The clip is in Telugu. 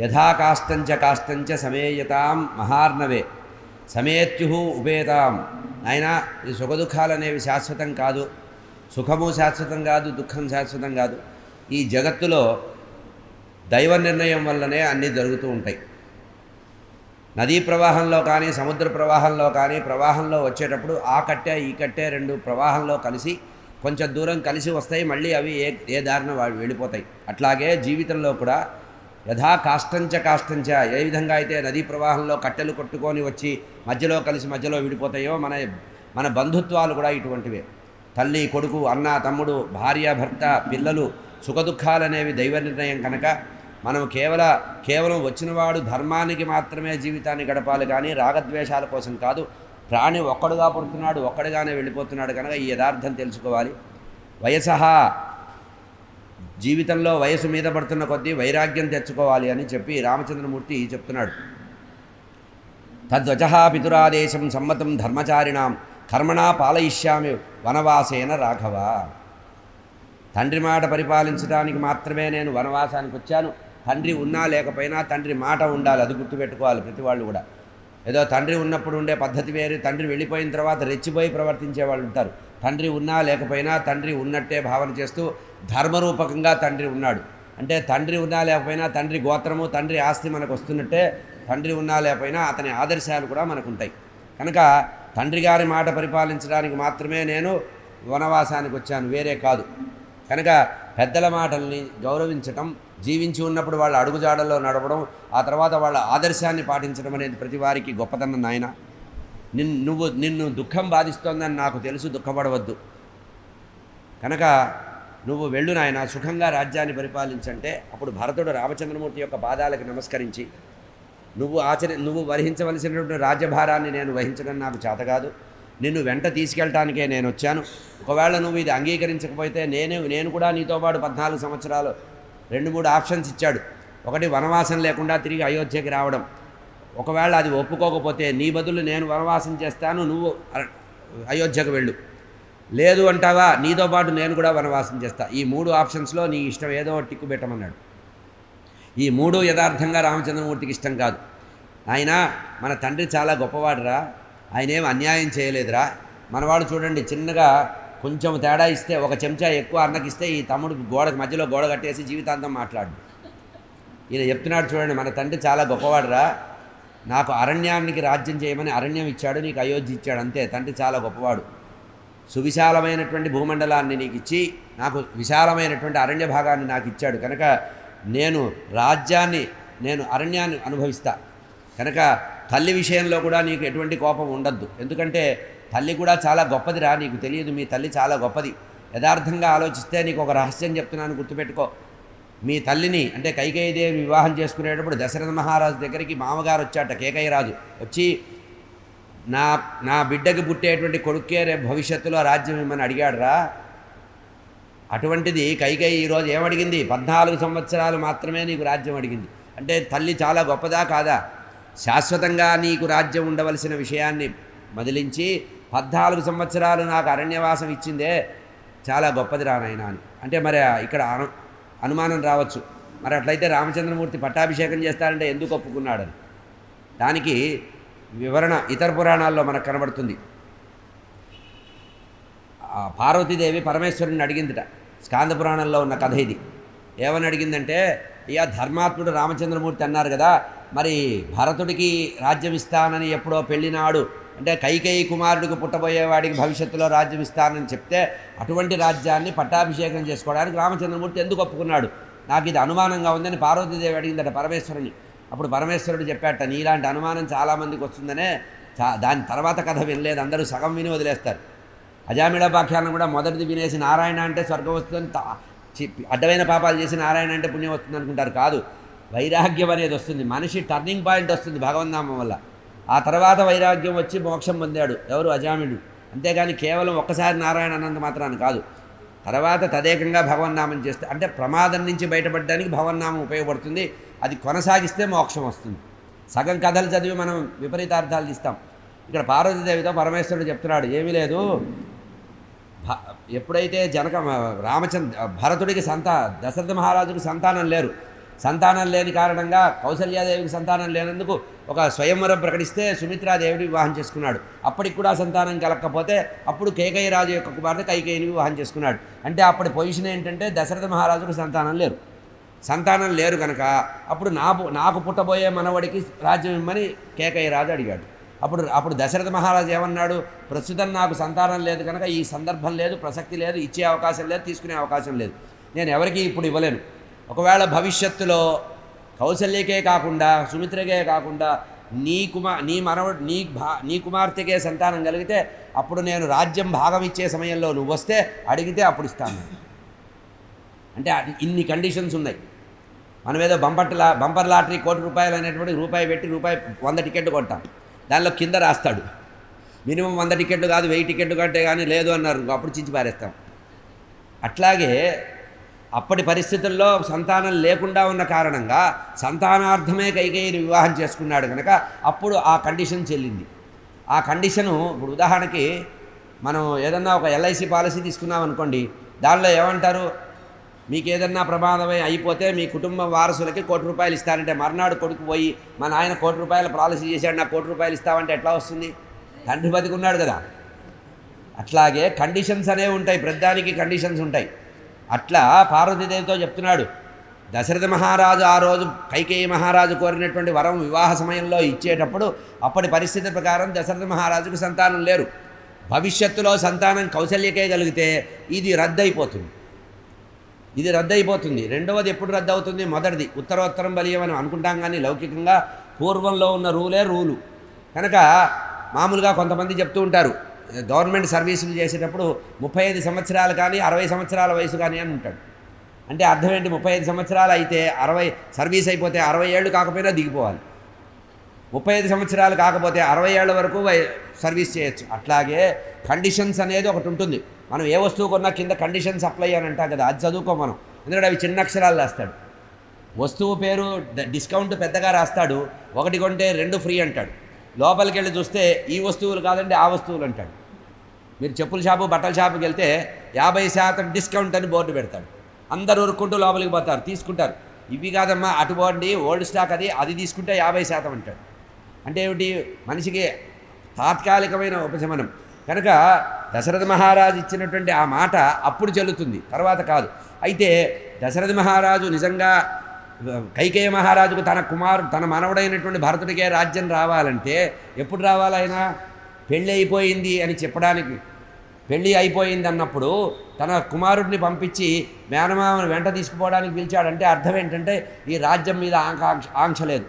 యథా కాష్టంచ కాష్టంచ సమేయతాం మహార్ణవే. సమేత్యు ఉపేతాం. అయినా ఈ సుఖదుఖాలు అనేవి శాశ్వతం కాదు. సుఖము శాశ్వతం కాదు దుఃఖం శాశ్వతం కాదు. ఈ జగత్తులో దైవ నిర్ణయం వల్లనే అన్నీ జరుగుతూ ఉంటాయి. నదీ ప్రవాహంలో కానీ సముద్ర ప్రవాహంలో కానీ ప్రవాహంలో వచ్చేటప్పుడు ఆ కట్టె ఈ కట్టె రెండు ప్రవాహంలో కలిసి కొంచెం దూరం కలిసి వస్తాయి. మళ్ళీ అవి ఏ ఏ దారిన వాడు వెళ్ళిపోతాయి. అట్లాగే జీవితంలో కూడా యథా కాష్టంచ కాష్టంచ. ఏ విధంగా అయితే నదీ ప్రవాహంలో కట్టెలు కొట్టుకొని వచ్చి మధ్యలో కలిసి మధ్యలో విడిపోతాయో మన మన బంధుత్వాలు కూడా ఇటువంటివే. తల్లి కొడుకు అన్న తమ్ముడు భార్య భర్త పిల్లలు సుఖదుఖాలనేవి దైవ నిర్ణయం కనుక మనం కేవల కేవలం వచ్చినవాడు ధర్మానికి మాత్రమే జీవితాన్ని గడపాలి కానీ రాగద్వేషాల కోసం కాదు ప్రాణి ఒక్కడుగా పుడుతున్నాడు ఒక్కడుగానే వెళ్ళిపోతున్నాడు కనుక ఈ యథార్థం తెలుసుకోవాలి. వయసహ జీవితంలో వయసు మీద పడుతున్న కొద్దీ వైరాగ్యం తెచ్చుకోవాలి అని చెప్పి రామచంద్రమూర్తి చెప్తున్నాడు. తద్వచ పితురాదేశం సమ్మతం ధర్మచారిణాం కర్మణా పాలయిష్యామి వనవాసేన రాఘవ. తండ్రి మాట పరిపాలించడానికి మాత్రమే నేను వనవాసానికి వచ్చాను తండ్రి ఉన్నా లేకపోయినా తండ్రి మాట ఉండాలి అది గుర్తుపెట్టుకోవాలి ప్రతి వాళ్ళు కూడా. ఏదో తండ్రి ఉన్నప్పుడు ఉండే పద్ధతి వేరు తండ్రి వెళ్ళిపోయిన తర్వాత రెచ్చిపోయి ప్రవర్తించే వాళ్ళు ఉంటారు. తండ్రి ఉన్నా లేకపోయినా తండ్రి ఉన్నట్టే భావన చేస్తూ ధర్మరూపకంగా తండ్రి ఉన్నాడు. అంటే తండ్రి ఉన్నా లేకపోయినా తండ్రి గోత్రము తండ్రి ఆస్తి మనకు వస్తున్నట్టే తండ్రి ఉన్నా లేకపోయినా అతని ఆదర్శాలు కూడా మనకు ఉంటాయి కనుక తండ్రి గారి మాట పరిపాలించడానికి మాత్రమే నేను వనవాసానికి వచ్చాను వేరే కాదు. కనుక పెద్దల మాటల్ని గౌరవించటం జీవించి ఉన్నప్పుడు వాళ్ళ అడుగుజాడల్లో నడవడం ఆ తర్వాత వాళ్ళ ఆదర్శాన్ని పాటించడం అనేది ప్రతి వారికి గొప్పతనం నాయన. నిన్ను నువ్వు నిన్ను దుఃఖం బాధిస్తోందని నాకు తెలుసు దుఃఖపడవద్దు. కనుక నువ్వు వెళ్ళు నాయన సుఖంగా రాజ్యాన్ని పరిపాలించంటే అప్పుడు భరతుడు రామచంద్రమూర్తి యొక్క పాదాలకు నమస్కరించి నువ్వు ఆచరి నువ్వు వహించవలసినటువంటి రాజ్యభారాన్ని నేను వహించడం నాకు చేత కాదు. నిన్ను వెంట తీసుకెళ్ళటానికే నేను వచ్చాను. ఒకవేళ నువ్వు ఇది అంగీకరించకపోతే నేను నేను కూడా నీతో పాటు పద్నాలుగు సంవత్సరాలు రెండు మూడు ఆప్షన్స్ ఇచ్చాడు. ఒకటి వనవాసం లేకుండా తిరిగి అయోధ్యకి రావడం. ఒకవేళ అది ఒప్పుకోకపోతే నీ బదులు నేను వనవాసం చేస్తాను నువ్వు అయోధ్యకు వెళ్ళు. లేదు అంటావా? నీతో పాటు నేను కూడా వనవాసం చేస్తా. ఈ మూడు ఆప్షన్స్లో నీ ఇష్టం ఏదో టిక్కు పెట్టమన్నాడు. ఈ మూడు యథార్థంగా రామచంద్రమూర్తికి ఇష్టం కాదు. ఆయన మన తండ్రి చాలా గొప్పవాడురా. ఆయన ఏం అన్యాయం చేయలేదురా. మనవాడు చూడండి చిన్నగా కొంచెం తేడా ఇస్తే ఒక చెంచా ఎక్కువ అన్నకిస్తే ఈ తమ్ముడు గోడకు మధ్యలో గోడ కట్టేసి జీవితాంతం మాట్లాడు. ఈయన చెప్తున్నాడు చూడండి మన తండ్రి చాలా గొప్పవాడురా. నాకు అరణ్యానికి రాజ్యం చేయమని అరణ్యం ఇచ్చాడు నీకు అయోధ్య ఇచ్చాడు అంతే. తండ్రి చాలా గొప్పవాడు. సువిశాలమైనటువంటి భూమండలాన్ని నీకు ఇచ్చి నాకు విశాలమైనటువంటి అరణ్య భాగాన్ని నాకు ఇచ్చాడు. కనుక నేను రాజ్యాన్ని నేను అరణ్యాన్ని అనుభవిస్తా. కనుక తల్లి విషయంలో కూడా నీకు ఎటువంటి కోపం ఉండద్దు. ఎందుకంటే తల్లి కూడా చాలా గొప్పదిరా నీకు తెలియదు మీ తల్లి చాలా గొప్పది. యథార్థంగా ఆలోచిస్తే నీకు ఒక రహస్యం చెప్తున్నాను గుర్తుపెట్టుకో. మీ తల్లిని అంటే కైకేయదేవి వివాహం చేసుకునేటప్పుడు దశరథ మహారాజు దగ్గరికి మామగారు వచ్చాట కేకయ్యరాజు. వచ్చి నా నా బిడ్డకి పుట్టేటువంటి కొడుకే రేపు భవిష్యత్తులో రాజ్యం ఇమ్మని అడిగాడురా? అటువంటిది కైకై ఈరోజు ఏమడిగింది? పద్నాలుగు సంవత్సరాలు మాత్రమే నీకు రాజ్యం అడిగింది. అంటే తల్లి చాలా గొప్పదా కాదా? శాశ్వతంగా నీకు రాజ్యం ఉండవలసిన విషయాన్ని మదిలించి పద్నాలుగు సంవత్సరాలు నాకు అరణ్యవాసం ఇచ్చిందే చాలా గొప్పది రా అని. అంటే మరి ఇక్కడ అను అనుమానం రావచ్చు. మరి అట్లయితే రామచంద్రమూర్తి పట్టాభిషేకం చేస్తారంటే ఎందుకు ఒప్పుకున్నాడని. దానికి వివరణ ఇతర పురాణాల్లో మనకు కనబడుతుంది. పార్వతీదేవి పరమేశ్వరుని అడిగిందిట. స్కాంద పురాణంలో ఉన్న కథ ఇది. ఏమని అడిగిందంటే అయ్యా ధర్మాత్ముడు రామచంద్రమూర్తి అన్నారు కదా మరి భరతుడికి రాజ్యం ఇస్తానని ఎప్పుడో పెళ్ళినాడు అంటే కైకేయి కుమారుడికి పుట్టబోయేవాడికి భవిష్యత్తులో రాజ్యం ఇస్తానని చెప్తే అటువంటి రాజ్యాన్ని పట్టాభిషేకం చేసుకోవడానికి రామచంద్రమూర్తి ఎందుకు ఒప్పుకున్నాడు? నాకు ఇది అనుమానంగా ఉందని పార్వతీదేవి అడిగిందట పరమేశ్వరుని. అప్పుడు పరమేశ్వరుడు చెప్పాట నీలాంటి అనుమానం చాలామందికి వస్తుందనే చా దాని తర్వాత కథ వినలేదు. అందరూ సగం విని వదిలేస్తారు. అజామిళాపాఖ్యానం కూడా మొదటిది వినేసి నారాయణ అంటే స్వర్గం వస్తుందని చి- అడ్డమైన పాపాలు చేసి నారాయణ అంటే పుణ్యం వస్తుంది అనుకుంటారు కాదు వైరాగ్యం అనేది వస్తుంది. మనిషి టర్నింగ్ పాయింట్ వస్తుంది భగవన్నామం వల్ల. ఆ తర్వాత వైరాగ్యం వచ్చి మోక్షం పొందాడు. ఎవరు? అజామిడు. అంతేగాని కేవలం ఒక్కసారి నారాయణ అన్నంత మాత్రాన్ని కాదు. తర్వాత తదేకంగా భగవన్నామం చేస్తే అంటే ప్రమాదం నుంచి బయటపడడానికి భగవన్నామం ఉపయోగపడుతుంది. అది కొనసాగిస్తే మోక్షం వస్తుంది. సగం కథలు చదివి మనం విపరీతార్థాలు తీస్తాం. ఇక్కడ పార్వతీదేవితో పరమేశ్వరుడు చెప్తున్నాడు ఏమీ లేదు. భ- ఎప్పుడైతే జనక రామచంద్ర భరతుడికి సంతా దశరథ మహారాజుకు సంతానం లేరు సంతానం లేని కారణంగా కౌసల్యాదేవికి సంతానం లేనందుకు ఒక స్వయంవరం ప్రకటిస్తే సుమిత్రాదేవిని వివాహం చేసుకున్నాడు. అప్పటికి కూడా సంతానం కలగకపోతే అప్పుడు కేకయ్య రాజు యొక్క కుమార్తె కైకేయిని వివాహం చేసుకున్నాడు. అంటే అప్పటి పొజిషన్ ఏంటంటే దశరథ మహారాజుకు సంతానం లేరు. సంతానం లేరు కనుక అప్పుడు నాకు నాకు పుట్టబోయే మనవడికి రాజ్యం ఇమ్మని కేకయ్య రాజు అడిగాడు. అప్పుడు అప్పుడు దశరథ మహారాజు ఏమన్నాడు? ప్రస్తుతం నాకు సంతానం లేదు కనుక ఈ సందర్భం లేదు ప్రసక్తి లేదు ఇచ్చే అవకాశం లేదు తీసుకునే అవకాశం లేదు. నేను ఎవరికి ఇప్పుడు ఇవ్వలేను. ఒకవేళ భవిష్యత్తులో కౌశల్యకే కాకుండా సుమిత్రకే కాకుండా నీ కుమార్ నీ మనవ నీ భా నీ కుమార్తెకే సంతానం కలిగితే అప్పుడు నేను రాజ్యం భాగం ఇచ్చే సమయంలో నువ్వు వస్తే అడిగితే అప్పుడు ఇస్తాను. అంటే ఇన్ని కండిషన్స్ ఉన్నాయి. మనం ఏదో బంపర్ బంపర్ లాటరీ కోటి రూపాయలు అనేటువంటి రూపాయి పెట్టి రూపాయి వంద టికెట్లు కొంటాం దానిలో కింద రాస్తాడు. మినిమం వంద టికెట్లు కాదు వెయ్యి టికెట్లు కంటే కానీ లేదు అన్నారు. అప్పుడు చించి పారేస్తాం. అట్లాగే అప్పటి పరిస్థితుల్లో సంతానం లేకుండా ఉన్న కారణంగా సంతానార్థమే కైకేయిని వివాహం చేసుకున్నాడు కనుక అప్పుడు ఆ కండిషన్ చెల్లింది. ఆ కండిషను ఇప్పుడు ఉదాహరణకి మనం ఏదన్నా ఒక ఎల్ఐసి పాలసీ తీసుకున్నాం అనుకోండి దానిలో ఏమంటారు? మీకు ఏదన్నా ప్రమాదమై అయిపోతే మీ కుటుంబ వారసులకి కోటి రూపాయలు ఇస్తారంటే మర్నాడు కొడుకు పోయి మా నాయన కోటి రూపాయల పాలసీ చేశాడు నాకు కోటి రూపాయలు ఇస్తామంటే ఎట్లా వస్తుంది? తండ్రి బతికున్నాడు కదా. అట్లాగే కండిషన్స్ అనేవి ఉంటాయి ప్రతిదానికి కండిషన్స్ ఉంటాయి. అట్లా పార్వతీదేవితో చెప్తున్నాడు. దశరథ మహారాజు ఆ రోజు కైకేయి మహారాజు కోరినటువంటి వరం వివాహ సమయంలో ఇచ్చేటప్పుడు అప్పటి పరిస్థితి ప్రకారం దశరథ మహారాజుకు సంతానం లేరు. భవిష్యత్తులో సంతానం కౌశల్యకే కలిగితే ఇది రద్దయిపోతుంది. ఇది రద్దయిపోతుంది. రెండవది ఎప్పుడు రద్దు అవుతుంది మొదటిది. ఉత్తరోత్తరం బలీయం అని అనుకుంటాం కానీ లౌకికంగా పూర్వంలో ఉన్న రూలే రూలు. కనుక మామూలుగా కొంతమంది చెప్తూ ఉంటారు. గవర్నమెంట్ సర్వీసులు చేసేటప్పుడు ముప్పై ఐదు సంవత్సరాలు కానీ అరవై సంవత్సరాల వయసు కానీ అని ఉంటాడు. అంటే అర్థం ఏంటి? ముప్పై ఐదు సంవత్సరాలు అయితే అరవై సర్వీస్ అయిపోతే అరవై ఏళ్ళు కాకపోయినా దిగిపోవాలి. ముప్పై ఐదు సంవత్సరాలు కాకపోతే అరవై ఏళ్ళ వరకు సర్వీస్ చేయొచ్చు. అట్లాగే కండిషన్స్ అనేది ఒకటి ఉంటుంది. మనం ఏ వస్తువు కొన్నా కింద కండిషన్స్ అప్లై అని అంటాం కదా అది చదువుకో మనం. ఎందుకంటే అవి చిన్న అక్షరాలు రాస్తాడు. వస్తువు పేరు డిస్కౌంట్ పెద్దగా రాస్తాడు. ఒకటి కొంటే రెండు ఫ్రీ అంటాడు. లోపలికి వెళ్ళి చూస్తే ఈ వస్తువులు కాదండి ఆ వస్తువులు అంటాడు. మీరు చెప్పుల షాపు బట్టల షాపుకి వెళ్తే యాభై శాతం డిస్కౌంట్ అని బోర్డు పెడతాడు. అందరూ ఉరుక్కుంటూ లోపలికి పోతారు తీసుకుంటారు. ఇవి కాదమ్మా అటు పోండి ఓల్డ్ స్టాక్ అది అది తీసుకుంటే యాభై శాతం అంటాడు. అంటే ఏమిటి? మనిషికి తాత్కాలికమైన ఉపశమనం. కనుక దశరథ మహారాజు ఇచ్చినటువంటి ఆ మాట అప్పుడు చెల్లుతుంది తర్వాత కాదు. అయితే దశరథ మహారాజు నిజంగా కైకేయ మహారాజుకు తన కుమారు తన మనవడైనటువంటి భరతుడికే రాజ్యం రావాలంటే ఎప్పుడు రావాలైనా పెళ్ళి అయిపోయింది అని చెప్పడానికి పెళ్ళి అయిపోయింది అన్నప్పుడు తన కుమారుడిని పంపించి మేనమామను వెంట తీసుకుపోవడానికి పిలిచాడంటే అర్థం ఏంటంటే ఈ రాజ్యం మీద ఆకాంక్ష ఆంక్ష లేదు.